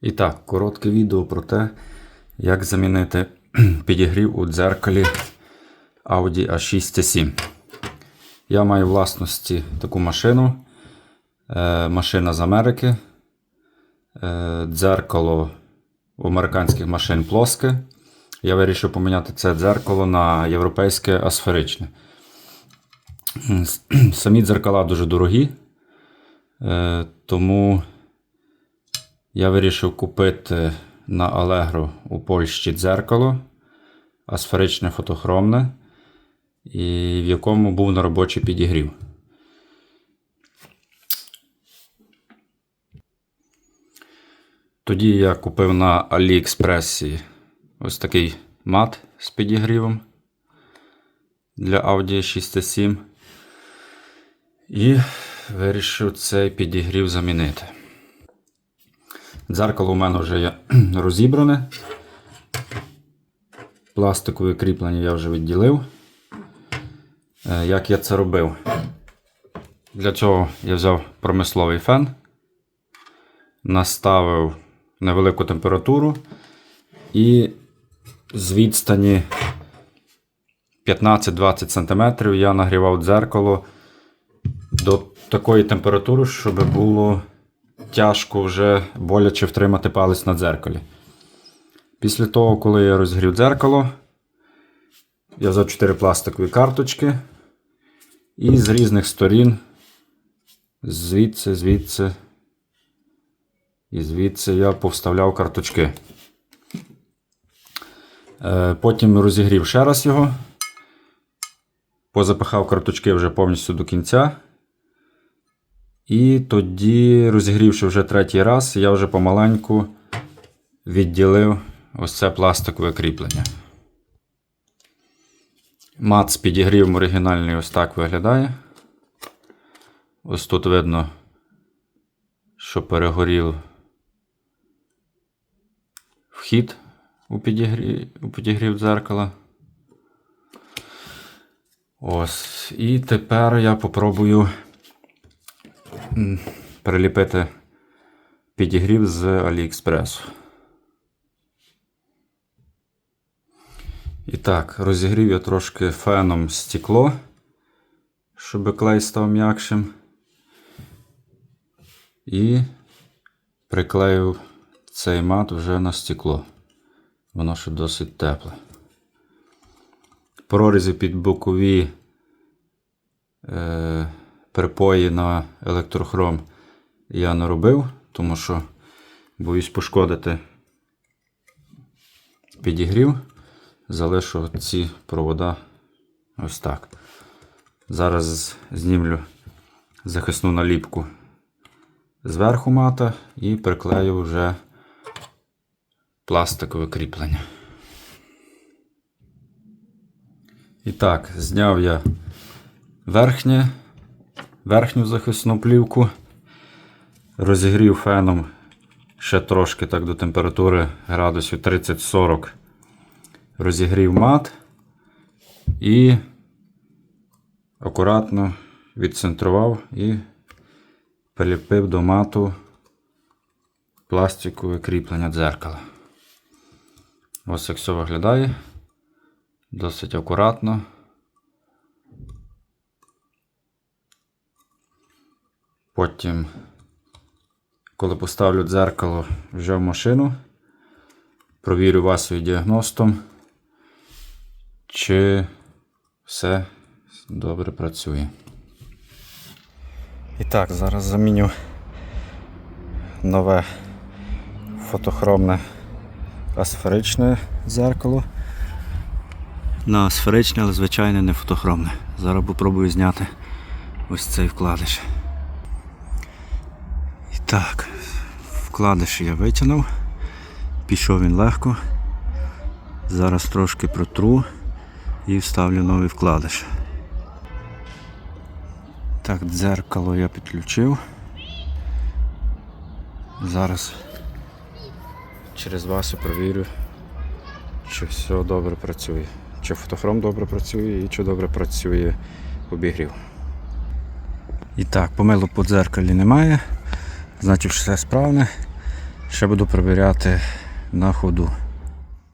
І так, коротке відео про те, як замінити підігрів у дзеркалі Audi A6 T7. Я маю власності таку машину. Е, машина з Америки. Е, дзеркало у американських машин плоске. Я вирішив поміняти це дзеркало на європейське асферичне. Самі дзеркала дуже дорогі. Е, тому я вирішив купити на Allegro у Польщі дзеркало, асферичне фотохромне, і в якому був на робочий підігрів. Тоді я купив на AliExpress ось такий мат з підігрівом для Audi 6 І вирішив цей підігрів замінити. Дзеркало у мене вже є розібране. Пластикове кріплення я вже відділив. Е, Як я це робив? Для цього я взяв промисловий фен, наставив невелику температуру і з відстані 15-20 см я нагрівав дзеркало до такої температури, щоб було тяжко вже боляче втримати палець на дзеркалі. Після того, коли я розгрів дзеркало, я взяв 4 пластикові карточки і з різних сторін, звідси, звідси і звідси я повставляв карточки. Е, Потім розігрів ще раз його, позапихав карточки вже повністю до кінця. І тоді, розігрівши вже третій раз, я вже помаленьку відділив ось це пластикове кріплення. Мат з підігрівом оригінальний ось так виглядає. Ось тут видно, що перегорів вхід у підігрів, у підігрів дзеркала. Ось. І тепер я попробую приліпити підігрів з AliExpress. І так, розігрів я трошки феном стекло, щоб клей став м'якшим. І приклеїв цей мат вже на стекло. Воно ще досить тепле. Прорізи під бокові е, припої на електрохром я не робив, тому що боюсь пошкодити підігрів. Залишу ці провода ось так. Зараз знімлю захисну наліпку зверху мата і приклею вже пластикове кріплення. І так, зняв я верхнє, верхню захисну плівку, розігрів феном ще трошки так до температури градусів 30-40. Розігрів мат і акуратно відцентрував і приліпив до мату пластикове кріплення дзеркала. Ось як все виглядає. Досить акуратно. Потім, коли поставлю дзеркало вже в машину, провірю вас діагностом, чи все добре працює. І так, зараз заміню нове фотохромне асферичне дзеркало. На асферичне, але звичайне не фотохромне. Зараз попробую зняти ось цей вкладиш. Так, вкладиш я витягнув. Пішов він легко. Зараз трошки протру і вставлю новий вкладиш. Так, дзеркало я підключив. Зараз через вас провірю, чи все добре працює. Чи фотохром добре працює і чи добре працює обігрів. І так, помилу по дзеркалі немає. Значить, все справне. Ще буду перевіряти на ходу.